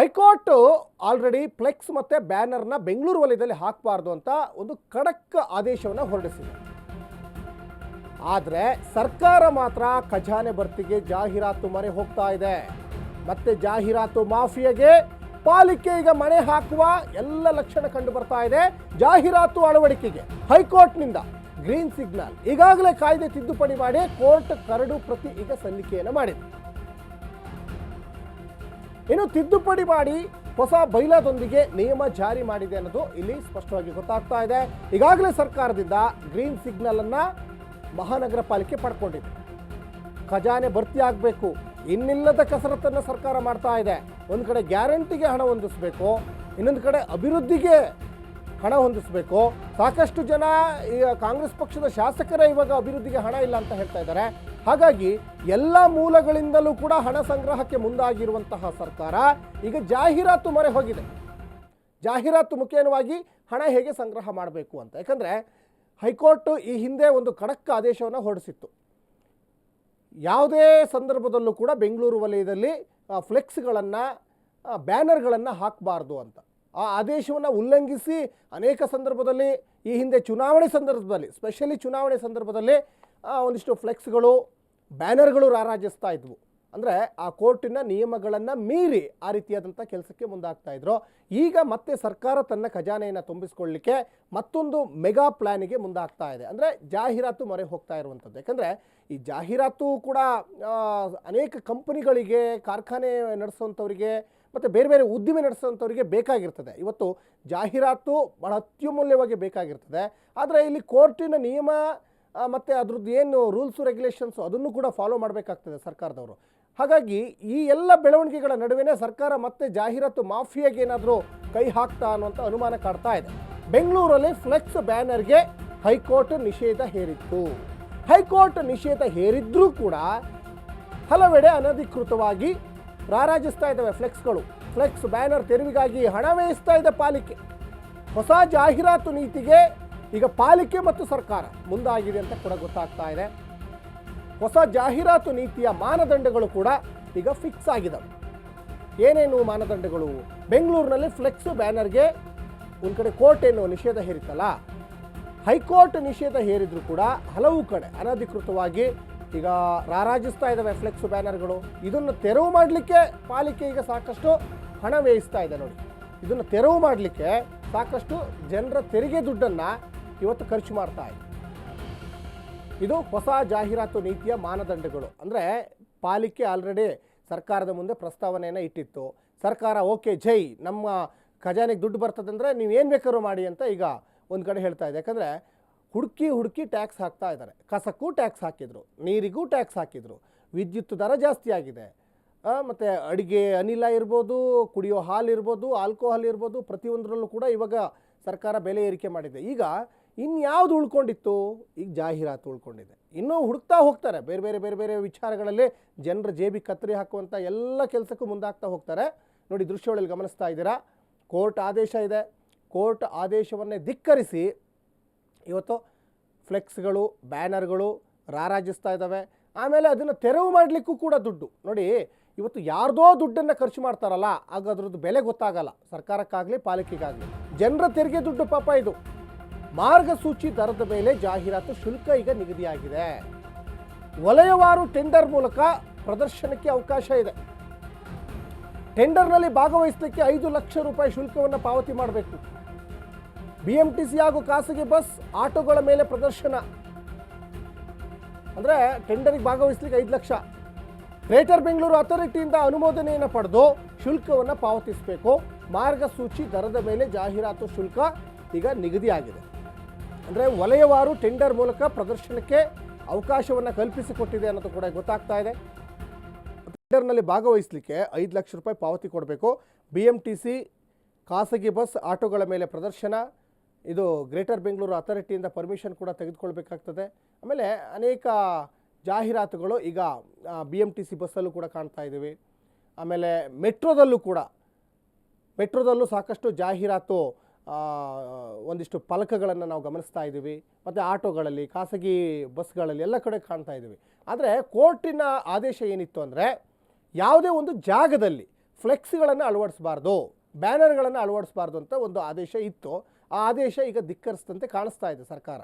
High court already flex ಮತ್ತು ಬ್ಯಾನರ್ನ ಬೆಂಗಳೂರು ವಲಯದಲ್ಲಿ ಹಾಕಬಾರ್ದು ಅಂತ ಒಂದು ಖಡಕ್ ಆದೇಶವನ್ನು ಹೊರಡಿಸಿದೆ. ಆದರೆ ಸರ್ಕಾರ ಮಾತ್ರ ಖಜಾನೆ ಭರ್ತಿಗೆ ಜಾಹೀರಾತು ಮರೆ ಹೋಗ್ತಾ ಇದೆ. ಮತ್ತೆ ಜಾಹೀರಾತು ಮಾಫಿಯಾಗೆ ಪಾಲಿಕೆ ಈಗ ಮಣೆ ಹಾಕುವ ಎಲ್ಲ ಲಕ್ಷಣ ಕಂಡು ಬರ್ತಾ ಇದೆ ಜಾಹೀರಾತು ಅಳವಡಿಕೆಗೆ ಹೈಕೋರ್ಟ್ನಿಂದ. ಗ್ರೀನ್ ಸಿಗ್ನಲ್ ಈಗಾಗಲೇ ಕಾಯ್ದೆ ತಿದ್ದುಪಡಿ ಮಾಡಿ ಕೋರ್ಟ್ ಕರಡು ಪ್ರತಿ ಈಗ ಸಲ್ಲಿಕೆಯನ್ನು ಮಾಡಿದೆ. ಇನ್ನು ತಿದ್ದುಪಡಿ ಮಾಡಿ ಹೊಸ ಬೈಲಾದೊಂದಿಗೆ ನಿಯಮ ಜಾರಿ ಮಾಡಿದೆ ಅನ್ನೋದು ಇಲ್ಲಿ ಸ್ಪಷ್ಟವಾಗಿ ಗೊತ್ತಾಗ್ತಾ ಇದೆ. ಈಗಾಗಲೇ ಸರ್ಕಾರದಿಂದ ಗ್ರೀನ್ ಸಿಗ್ನಲ್ ಅನ್ನ ಮಹಾನಗರ ಪಾಲಿಕೆ ಪಡ್ಕೊಂಡಿದೆ. ಖಜಾನೆ ಭರ್ತಿ ಆಗಬೇಕು. ಇನ್ನಿಲ್ಲದ ಕಸರತ್ತನ್ನು ಸರ್ಕಾರ ಮಾಡ್ತಾ ಇದೆ. ಒಂದು ಕಡೆ ಗ್ಯಾರಂಟಿಗೆ ಹಣ ಹೊಂದಿಸಬೇಕು, ಇನ್ನೊಂದು ಕಡೆ ಅಭಿವೃದ್ಧಿಗೆ ಹಣ ಹೊಂದಿಸಬೇಕು. ಸಾಕಷ್ಟು ಜನ ಕಾಂಗ್ರೆಸ್ ಪಕ್ಷದ ಶಾಸಕರೇ ಇವಾಗ ಅಭಿವೃದ್ಧಿಗೆ ಹಣ ಇಲ್ಲ ಅಂತ ಹೇಳ್ತಾ ಇದ್ದಾರೆ. ಹಾಗಾಗಿ ಎಲ್ಲ ಮೂಲಗಳಿಂದಲೂ ಕೂಡ ಹಣ ಸಂಗ್ರಹಕ್ಕೆ ಮುಂದಾಗಿರುವಂತಹ ಸರ್ಕಾರ ಈಗ ಜಾಹೀರಾತು ಮೊರೆ ಹೋಗಿದೆ. ಜಾಹೀರಾತು ಮುಖೇನವಾಗಿ ಹಣ ಹೇಗೆ ಸಂಗ್ರಹ ಮಾಡಬೇಕು ಅಂತ. ಯಾಕಂದರೆ ಹೈಕೋರ್ಟ್ ಈ ಹಿಂದೆ ಒಂದು ಖಡಕ್ ಆದೇಶವನ್ನು ಹೊರಡಿಸಿತ್ತು. ಯಾವುದೇ ಸಂದರ್ಭದಲ್ಲೂ ಕೂಡ ಬೆಂಗಳೂರು ವಲಯದಲ್ಲಿ ಫ್ಲೆಕ್ಸ್ಗಳನ್ನು ಬ್ಯಾನರ್ಗಳನ್ನು ಹಾಕಬಾರ್ದು ಅಂತ. ಆ ಆದೇಶವನ್ನು ಉಲ್ಲಂಘಿಸಿ ಅನೇಕ ಸಂದರ್ಭದಲ್ಲಿ ಈ ಹಿಂದೆ ಚುನಾವಣೆ ಸಂದರ್ಭದಲ್ಲಿ ಸ್ಪೆಷಲಿ ಚುನಾವಣೆ ಸಂದರ್ಭದಲ್ಲಿ ಒಂದಿಷ್ಟು ಫ್ಲೆಕ್ಸ್ಗಳು, ಬ್ಯಾನರ್ಗಳು ರಾರಾಜಿಸ್ತಾ ಇದ್ವು. ಅಂದರೆ ಆ ಕೋರ್ಟಿನ ನಿಯಮಗಳನ್ನು ಮೀರಿ ಆ ರೀತಿಯಾದಂಥ ಕೆಲಸಕ್ಕೆ ಮುಂದಾಗ್ತಾ ಇದ್ರು. ಈಗ ಮತ್ತೆ ಸರ್ಕಾರ ತನ್ನ ಖಜಾನೆಯನ್ನು ತುಂಬಿಸ್ಕೊಳ್ಳಿಕ್ಕೆ ಮತ್ತೊಂದು ಮೆಗಾ ಪ್ಲ್ಯಾನಿಗೆ ಮುಂದಾಗ್ತಾ ಇದೆ. ಅಂದರೆ ಜಾಹೀರಾತು ಮೊರೆ ಹೋಗ್ತಾ ಇರುವಂಥದ್ದು. ಯಾಕಂದರೆ ಈ ಜಾಹೀರಾತು ಕೂಡ ಅನೇಕ ಕಂಪನಿಗಳಿಗೆ, ಕಾರ್ಖಾನೆ ನಡೆಸುವಂಥವರಿಗೆ ಮತ್ತು ಬೇರೆ ಬೇರೆ ಉದ್ದಿಮೆ ನಡೆಸುವಂಥವರಿಗೆ ಬೇಕಾಗಿರ್ತದೆ. ಇವತ್ತು ಜಾಹೀರಾತು ಬಹಳ ಅತ್ಯಮೂಲ್ಯವಾಗಿ ಬೇಕಾಗಿರ್ತದೆ. ಆದರೆ ಇಲ್ಲಿ ಕೋರ್ಟಿನ ನಿಯಮ ಮತ್ತು ಅದ್ರದ್ದು ಏನು ರೂಲ್ಸು, ರೆಗ್ಯುಲೇಷನ್ಸು ಅದನ್ನು ಕೂಡ ಫಾಲೋ ಮಾಡಬೇಕಾಗ್ತದೆ ಸರ್ಕಾರದವರು. ಹಾಗಾಗಿ ಈ ಎಲ್ಲ ಬೆಳವಣಿಗೆಗಳ ನಡುವೆನೇ ಸರ್ಕಾರ ಮತ್ತೆ ಜಾಹೀರಾತು ಮಾಫಿಯಾಗೆ ಏನಾದರೂ ಕೈ ಹಾಕ್ತಾ ಅನ್ನುವಂಥ ಅನುಮಾನ ಕಾಡ್ತಾ ಇದೆ. ಬೆಂಗಳೂರಲ್ಲಿ ಫ್ಲೆಕ್ಸ್ ಬ್ಯಾನರ್ಗೆ ಹೈಕೋರ್ಟ್ ನಿಷೇಧ ಹೇರಿತ್ತು. ಹೈಕೋರ್ಟ್ ನಿಷೇಧ ಹೇರಿದ್ರೂ ಕೂಡ ಹಲವೆಡೆ ಅನಧಿಕೃತವಾಗಿ ರಾರಾಜಿಸ್ತಾ ಇದ್ದಾವೆ ಫ್ಲೆಕ್ಸ್ಗಳು. ಫ್ಲೆಕ್ಸ್ ಬ್ಯಾನರ್ ತೆರವಿಗಾಗಿ ಹಣ ವ್ಯಯಿಸ್ತಾ ಇದೆ ಪಾಲಿಕೆ. ಹೊಸ ಜಾಹೀರಾತು ನೀತಿಗೆ ಈಗ ಪಾಲಿಕೆ ಮತ್ತು ಸರ್ಕಾರ ಮುಂದಾಗಿದೆ ಅಂತ ಕೂಡ ಗೊತ್ತಾಗ್ತಾ ಇದೆ. ಹೊಸ ಜಾಹೀರಾತು ನೀತಿಯ ಮಾನದಂಡಗಳು ಕೂಡ ಈಗ ಫಿಕ್ಸ್ ಆಗಿದ್ದಾವೆ ಏನೇನು ಮಾನದಂಡಗಳು? ಬೆಂಗಳೂರಿನಲ್ಲಿ ಫ್ಲೆಕ್ಸ್ ಬ್ಯಾನರ್ಗೆ ಒಂದು ಕಡೆ ಕೋರ್ಟ್ ಏನು ನಿಷೇಧ ಹೇರಿತಲ್ಲ ಹೈಕೋರ್ಟ್ ನಿಷೇಧ ಹೇರಿದ್ರು ಕೂಡ ಹಲವು ಕಡೆ ಅನಧಿಕೃತವಾಗಿ ಈಗ ರಾರಾಜಿಸ್ತಾ ಇದ್ದಾವೆ ಫ್ಲೆಕ್ಸ್ ಬ್ಯಾನರ್ಗಳು. ಇದನ್ನು ತೆರವು ಮಾಡಲಿಕ್ಕೆ ಪಾಲಿಕೆ ಈಗ ಸಾಕಷ್ಟು ಹಣ ವ್ಯಯಿಸ್ತಾ ಇದೆ ನೋಡಿ. ಇದನ್ನು ತೆರವು ಮಾಡಲಿಕ್ಕೆ ಸಾಕಷ್ಟು ಜನರ ತೆರಿಗೆ ದುಡ್ಡನ್ನು ಇವತ್ತು ಖರ್ಚು ಮಾಡ್ತಾ ಇದೆ. ಇದು ಹೊಸ ಜಾಹೀರಾತು ನೀತಿಯ ಮಾನದಂಡಗಳು. ಅಂದರೆ ಪಾಲಿಕೆ ಆಲ್ರೆಡಿ ಸರ್ಕಾರದ ಮುಂದೆ ಪ್ರಸ್ತಾವನೆಯನ್ನು ಇಟ್ಟಿತ್ತು. ಸರ್ಕಾರ, ಓಕೆ, ಜೈ, ನಮ್ಮ ಖಜಾನೆಗೆ ದುಡ್ಡು ಬರ್ತದೆ ಅಂದರೆ ನೀವು ಏನು ಬೇಕಾದ್ರೂ ಮಾಡಿ ಅಂತ ಈಗ ಒಂದು ಕಡೆ ಹೇಳ್ತಾ ಇದೆ. ಯಾಕಂದರೆ ಹುಡುಕಿ ಹುಡುಕಿ ಟ್ಯಾಕ್ಸ್ ಹಾಕ್ತಾ ಇದ್ದಾರೆ. ಕಸಕ್ಕೂ ಟ್ಯಾಕ್ಸ್ ಹಾಕಿದರು, ನೀರಿಗೂ ಟ್ಯಾಕ್ಸ್ ಹಾಕಿದರು, ವಿದ್ಯುತ್ ದರ ಜಾಸ್ತಿ ಆಗಿದೆ. ಮತ್ತು ಅಡುಗೆ ಅನಿಲ ಇರ್ಬೋದು, ಕುಡಿಯೋ ಹಾಲು ಇರ್ಬೋದು, ಆಲ್ಕೋಹಾಲ್ ಇರ್ಬೋದು, ಪ್ರತಿಯೊಂದರಲ್ಲೂ ಕೂಡ ಇವಾಗ ಸರ್ಕಾರ ಬೆಲೆ ಏರಿಕೆ ಮಾಡಿದೆ. ಈಗ ಇನ್ಯಾವುದು ಉಳ್ಕೊಂಡಿತ್ತು? ಈಗ ಜಾಹೀರಾತು ಉಳ್ಕೊಂಡಿದೆ. ಇನ್ನೂ ಹುಡುಕ್ತಾ ಹೋಗ್ತಾರೆ. ಬೇರೆ ಬೇರೆ ಬೇರೆ ಬೇರೆ ವಿಚಾರಗಳಲ್ಲಿ ಜನರ ಜೇಬಿ ಕತ್ತರಿ ಹಾಕುವಂಥ ಎಲ್ಲ ಕೆಲಸಕ್ಕೂ ಮುಂದಾಗ್ತಾ ಹೋಗ್ತಾರೆ. ನೋಡಿ, ದೃಶ್ಯಗಳಲ್ಲಿ ಗಮನಿಸ್ತಾ ಇದ್ದೀರಾ? ಕೋರ್ಟ್ ಆದೇಶ ಇದೆ. ಕೋರ್ಟ್ ಆದೇಶವನ್ನೇ ಧಿಕ್ಕರಿಸಿ ಇವತ್ತು ಫ್ಲೆಕ್ಸ್ಗಳು, ಬ್ಯಾನರ್ಗಳು ರಾರಾಜಿಸ್ತಾ ಇದ್ದಾವೆ. ಆಮೇಲೆ ಅದನ್ನು ತೆರವು ಮಾಡಲಿಕ್ಕೂ ಕೂಡ ದುಡ್ಡು. ನೋಡಿ, ಇವತ್ತು ಯಾರ್ದೋ ದುಡ್ಡನ್ನು ಖರ್ಚು ಮಾಡ್ತಾರಲ್ಲ, ಆಗ ಅದ್ರದ್ದು ಬೆಲೆ ಗೊತ್ತಾಗಲ್ಲ. ಸರ್ಕಾರಕ್ಕಾಗಲಿ, ಪಾಲಿಕೆಗಾಗಲಿ. ಜನರ ತೆರಿಗೆ ದುಡ್ಡು ಪಾಪ ಇದು. ಮಾರ್ಗಸೂಚಿ ದರದ ಮೇಲೆ ಜಾಹೀರಾತು ಶುಲ್ಕ ಈಗ ನಿಗದಿಯಾಗಿದೆ. ವಲಯವಾರು ಟೆಂಡರ್ ಮೂಲಕ ಪ್ರದರ್ಶನಕ್ಕೆ ಅವಕಾಶ ಇದೆ. ಟೆಂಡರ್ನಲ್ಲಿ ಭಾಗವಹಿಸಲಿಕ್ಕೆ ಐದು ಲಕ್ಷ ರೂಪಾಯಿ ಶುಲ್ಕವನ್ನು ಪಾವತಿ ಮಾಡಬೇಕು. ಬಿ ಎಂ ಟಿ ಸಿ ಹಾಗೂ ಖಾಸಗಿ ಬಸ್ ಆಟೋಗಳ ಮೇಲೆ ಪ್ರದರ್ಶನ. ಅಂದರೆ ಟೆಂಡರಿಗೆ ಭಾಗವಹಿಸಲಿಕ್ಕೆ ಐದು ಲಕ್ಷ. ಗ್ರೇಟರ್ ಬೆಂಗಳೂರು ಅಥಾರಿಟಿಯಿಂದ ಅನುಮೋದನೆಯನ್ನು ಪಡೆದು ಶುಲ್ಕವನ್ನು ಪಾವತಿಸಬೇಕು. ಮಾರ್ಗಸೂಚಿ ದರದ ಮೇಲೆ ಜಾಹೀರಾತು ಶುಲ್ಕ ಈಗ ನಿಗದಿಯಾಗಿದೆ. ಅಂದರೆ ವಲಯವಾರು ಟೆಂಡರ್ ಮೂಲಕ ಪ್ರದರ್ಶನಕ್ಕೆ ಅವಕಾಶವನ್ನು ಕಲ್ಪಿಸಿಕೊಟ್ಟಿದೆ ಅನ್ನೋದು ಕೂಡ ಗೊತ್ತಾಗ್ತಾ ಇದೆ. ಟೆಂಡರ್ನಲ್ಲಿ ಭಾಗವಹಿಸಲಿಕ್ಕೆ ಐದು ಲಕ್ಷ ರೂಪಾಯಿ ಪಾವತಿ ಕೊಡಬೇಕು. ಬಿ ಖಾಸಗಿ ಬಸ್, ಆಟೋಗಳ ಮೇಲೆ ಪ್ರದರ್ಶನ ಇದು ಗ್ರೇಟರ್ ಬೆಂಗಳೂರು ಅಥಾರಿಟಿಯಿಂದ ಪರ್ಮಿಷನ್ ಕೂಡ ತೆಗೆದುಕೊಳ್ಬೇಕಾಗ್ತದೆ. ಆಮೇಲೆ ಅನೇಕ ಜಾಹೀರಾತುಗಳು ಈಗ ಬಿ ಎಂ ಟಿ ಸಿ ಬಸ್ಸಲ್ಲೂ ಕೂಡ ಕಾಣ್ತಾ ಇದ್ದೀವಿ ಆಮೇಲೆ ಮೆಟ್ರೋದಲ್ಲೂ ಕೂಡ, ಮೆಟ್ರೋದಲ್ಲೂ ಸಾಕಷ್ಟು ಜಾಹೀರಾತು ಒಂದಿಷ್ಟು ಫಲಕಗಳನ್ನು ನಾವು ಗಮನಿಸ್ತಾ ಇದ್ದೀವಿ. ಮತ್ತು ಆಟೋಗಳಲ್ಲಿ, ಖಾಸಗಿ ಬಸ್ಗಳಲ್ಲಿ ಎಲ್ಲ ಕಡೆ ಕಾಣ್ತಾ ಇದ್ದೀವಿ ಆದರೆ ಕೋರ್ಟಿನ ಆದೇಶ ಏನಿತ್ತು ಅಂದರೆ, ಯಾವುದೇ ಒಂದು ಜಾಗದಲ್ಲಿ ಫ್ಲೆಕ್ಸ್ಗಳನ್ನು ಅಳವಡಿಸಬಾರ್ದು, ಬ್ಯಾನರ್ಗಳನ್ನು ಅಳವಡಿಸಬಾರ್ದು ಅಂತ ಒಂದು ಆದೇಶ ಇತ್ತು. ಆದೇಶ ಈಗ ಧಿಕ್ಕರಿಸಿದಂತೆ ಕಾಣಿಸ್ತಾ ಇದೆ ಸರ್ಕಾರ.